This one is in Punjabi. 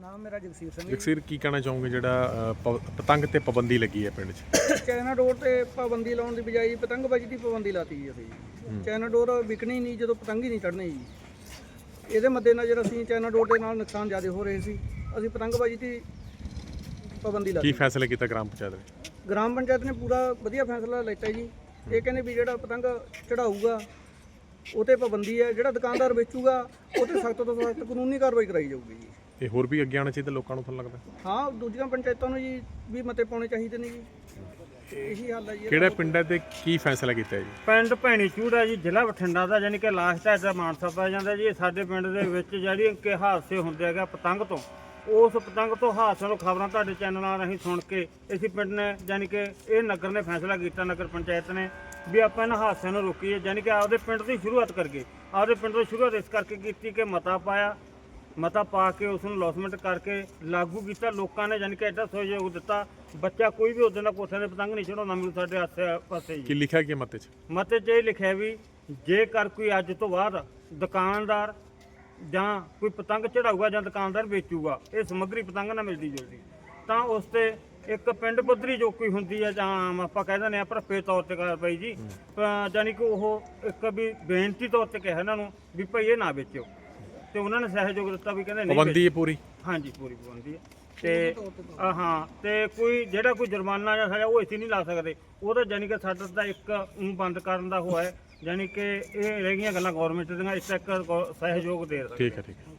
ਨਾਮ ਮੇਰਾ ਜਗਸੀਰ ਸਿੰਘ ਜਗਸੀਰ ਕੀ ਕਹਿਣਾ ਚਾਹੋਗੇ ਜਿਹੜਾ ਅ, ਪ- ਪਤੰਗ ਤੇ ਪਾਬੰਦੀ ਲੱਗੀ ਹੈ ਪਿੰਡ 'ਚ? ਚਾਈਨਾ ਡੋਰ ਤੇ ਪਾਬੰਦੀ ਲਾਉਣ ਦੀ ਬਜਾਏ ਪਤੰਗਬਾਜ਼ੀ ਦੀ ਪਾਬੰਦੀ ਲਾਤੀ ਜੀ ਅਸੀਂ। ਚਾਈਨਾ ਡੋਰ ਵਿਕਣੀ ਨਹੀਂ ਜਦੋਂ ਪਤੰਗ ਹੀ ਨਹੀਂ ਚੜ੍ਹਨੀ ਜੀ। ਇਹਦੇ ਮੱਦੇਨਜ਼ਰ ਅਸੀਂ ਚਾਈਨਾ ਡੋਰ ਦੇ ਨਾਲ ਨੁਕਸਾਨ ਜ਼ਿਆਦਾ ਹੋ ਰਹੇ ਸੀ। ਅਸੀਂ ਪਤੰਗਬਾਜ਼ੀ ਦੀ ਪਾਬੰਦੀ ਕੀ ਲਾਤੀ ਫੈਸਲਾ ਕੀਤਾ ਗ੍ਰਾਮ ਪੰਚਾਇਤ ਨੇ? ਗ੍ਰਾਮ ਪੰਚਾਇਤ ਨੇ ਪੂਰਾ ਵਧੀਆ ਫੈਸਲਾ ਲਿੱਤਾ ਜੀ। ਇਹ ਕਹਿੰਦੇ ਵੀ ਜਿਹੜਾ ਪਤੰਗ ਚੜਾਊਗਾ ਉਹ ਤੇ ਪਾਬੰਦੀ ਹੈ। ਜਿਹੜਾ ਦੁਕਾਨਦਾਰ ਵੇਚੂਗਾ ਉਹ ਤੇ ਸਖਤ ਤੋਂ ਸਖਤ ਕਾਨੂੰਨੀ ਕਾਰਵਾਈ ਕਰਾਈ ਜਾਊਗੀ ਜੀ। ਇਹ ਹੋਰ ਵੀ ਅੱਗੇ ਆਉਣਾ ਚਾਹੀਦਾ ਲੋਕਾਂ ਨੂੰ ਤੁਹਾਨੂੰ ਲੱਗਦਾ। ਹਾਂ ਦੂਜੀਆਂ ਪੰਚਾਇਤਾਂ ਨੂੰ ਜੀ ਵੀ ਮਤੇ ਪਾਉਣੇ ਚਾਹੀਦੇ ਨੇ ਜੀ। ਇਹੀ ਹੱਲ ਹੈ ਜੀ। ਕਿਹੜਾ ਪਿੰਡ ਹੈ ਤੇ ਕੀ ਫੈਸਲਾ ਕੀਤਾ ਹੈ ਜੀ? ਪਿੰਡ ਭੈਣੀ ਚੂੜਾ ਜੀ ਜ਼ਿਲ੍ਹਾ ਬਠਿੰਡਾ ਦਾ ਯਾਨੀ ਕਿ ਲਾਸਟ ਹੈ ਦਾ ਮਾਨਸਾ ਪੈ ਜਾਂਦਾ ਜੀ। ਸਾਡੇ ਪਿੰਡ ਦੇ ਵਿੱਚ ਜਿਹੜੀ ਕਿ ਹਾਦਸੇ ਹੁੰਦੇ ਹੈਗਾ ਪਤੰਗ ਤੋਂ। ਉਸ ਪਤੰਗ ਤੋਂ ਹਾਦਸੇ ਨੂੰ ਖਬਰਾਂ ਤੁਹਾਡੇ ਚੈਨਲਾਂ ਰਾਹੀਂ ਸੁਣ ਕੇ ਅਸੀਂ ਪਿੰਡ ਨੇ ਯਾਨੀ ਕਿ ਇਹ ਨਗਰ ਨੇ ਫੈਸਲਾ ਕੀਤਾ ਨਗਰ ਪੰਚਾਇਤ ਨੇ ਵੀ ਆਪਾਂ ਇਹਨਾਂ ਹਾਦਸਿਆਂ ਨੂੰ ਰੋਕੀਏ। ਯਾਨੀ ਕਿ ਆਪਦੇ ਪਿੰਡ ਦੀ ਸ਼ੁਰੂਆਤ ਕਰਕੇ ਆਪਦੇ ਪਿੰਡ ਤੋਂ ਸ਼ੁਰੂਆਤ ਇਸ ਕਰਕੇ ਕੀਤੀ ਕਿ ਮਤਾ ਪਾਇਆ। ਮਤਾ ਪਾ ਕੇ ਉਸ ਨੂੰ ਲੌਸਮੈਂਟ ਕਰਕੇ ਲਾਗੂ ਕੀਤਾ। ਲੋਕਾਂ ਨੇ ਯਾਨੀ ਕਿ ਐਡਾ ਸਹਿਯੋਗ ਦਿੱਤਾ। ਬੱਚਾ ਕੋਈ ਵੀ ਉਹਦੇ ਨਾਲ ਕੋਠਿਆਂ ਦੇ ਪਤੰਗ ਨਹੀਂ ਚੜਾਉਂਦਾ ਮੈਨੂੰ ਸਾਡੇ ਆਸੇ ਪਾਸੇ ਜੀ ਕੀ ਲਿਖਿਆ ਕੀ ਮਤੇ 'ਚ? ਮਤੇ 'ਚ ਇਹ ਲਿਖਿਆ ਵੀ ਜੇਕਰ ਕੋਈ ਅੱਜ ਤੋਂ ਬਾਅਦ ਦੁਕਾਨਦਾਰ ਜਾਂ ਕੋਈ ਪਤੰਗ ਚੜਾਊਗਾ ਜਾਂ ਦੁਕਾਨਦਾਰ ਵੇਚੂਗਾ ਇਹ ਸਮੱਗਰੀ ਪਤੰਗ ਨਾਲ ਮਿਲਦੀ ਜੁਲਦੀ ਤਾਂ ਉਸ ਤੇ ਇੱਕ ਪਿੰਡ ਪੱਧਰੀ ਜੋ ਕੋਈ ਹੁੰਦੀ ਹੈ ਜਾਂ ਆਮ ਆਪਾਂ ਕਹਿ ਦਿੰਦੇ ਆ ਭਰਪੇ ਤੌਰ ਤੇ ਕਾਰਵਾਈ ਜੀ ਜਾਨੀ ਕਿ ਉਹ ਇੱਕ ਵੀ ਬੇਨਤੀ ਤੌਰ ਤੇ ਕਿਹਾ ਇਹਨਾਂ ਨੂੰ ਵੀ ਭਾਈ ਇਹ ਨਾ ਵੇਚਿਓ। ਤੇ ਉਹਨਾਂ ਨੇ ਸਹਿਯੋਗ ਦਿੱਤਾ ਵੀ ਕਹਿੰਦੇ ਨਹੀਂ ਪਾਬੰਦੀ ਹੈ ਪੂਰੀ? ਹਾਂਜੀ ਪੂਰੀ ਪਾਬੰਦੀ ਹੈ। ਤੇ ਅ, ਹਾਂ ਤੇ ਕੋਈ ਜਿਹੜਾ ਕੋਈ ਜੁਰਮਾਨਾ ਜਾਂ ਸਜ਼ਾ ਉਹ ਅਸੀਂ ਨਹੀਂ ਲਾ ਸਕਦੇ। ਉਹਦਾ ਜਾਨੀ ਕਿ ਸਾਡਾ ਤਾਂ ਇੱਕ ਊਂ ਬੰਦ ਕਰਨ ਦਾ ਹੋਇਆ ਹੈ। ਜਾਨੀ ਕਿ ਇਹ ਰਹਿ ਗਈਆਂ ਗੱਲਾਂ ਗਵਰਨਮੈਂਟ ਦੀਆਂ ਇਸ ਤੱਕ ਸਹਿਯੋਗ ਦੇ ਸਕਦੇ ਠੀਕ ਹੈ ਠੀਕ ਹੈ।